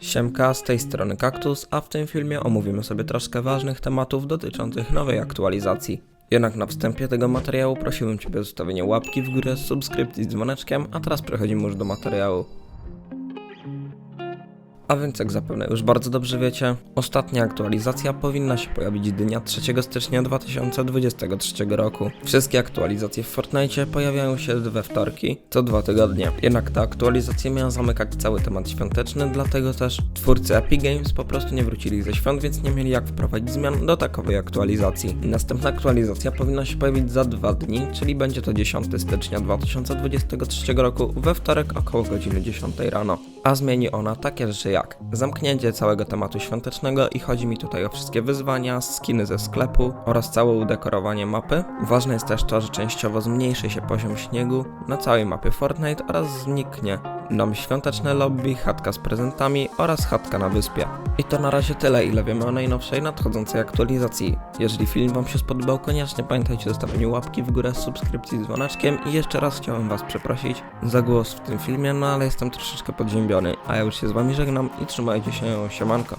Siemka, z tej strony Kaktus, a w tym filmie omówimy sobie troszkę ważnych tematów dotyczących nowej aktualizacji. Jednak na wstępie tego materiału prosiłbym Ciebie o zostawienie łapki w górę, subskrypcji z dzwoneczkiem, a teraz przechodzimy już do materiału. A więc jak zapewne już bardzo dobrze wiecie, ostatnia aktualizacja powinna się pojawić dnia 3 stycznia 2023 roku. Wszystkie aktualizacje w Fortnite pojawiają się we wtorki, co dwa tygodnie. Jednak ta aktualizacja miała zamykać cały temat świąteczny, dlatego też twórcy Epic Games po prostu nie wrócili ze świąt, więc nie mieli jak wprowadzić zmian do takowej aktualizacji. Następna aktualizacja powinna się pojawić za dwa dni, czyli będzie to 10 stycznia 2023 roku we wtorek około godziny 10 rano. A zmieni ona takie rzeczy jak zamknięcie całego tematu świątecznego i chodzi mi tutaj o wszystkie wyzwania, skiny ze sklepu oraz całe udekorowanie mapy. Ważne jest też to, że częściowo zmniejszy się poziom śniegu na całej mapie Fortnite oraz zniknie dom świąteczne lobby, chatka z prezentami oraz chatka na wyspie. I to na razie tyle, ile wiemy o najnowszej nadchodzącej aktualizacji. Jeżeli film Wam się spodobał, koniecznie pamiętajcie o zostawieniu łapki w górę, subskrypcji z dzwoneczkiem i jeszcze raz chciałem Was przeprosić za głos w tym filmie, no ale jestem troszeczkę podziębiony, a ja już się z Wami żegnam i trzymajcie się, siemanko.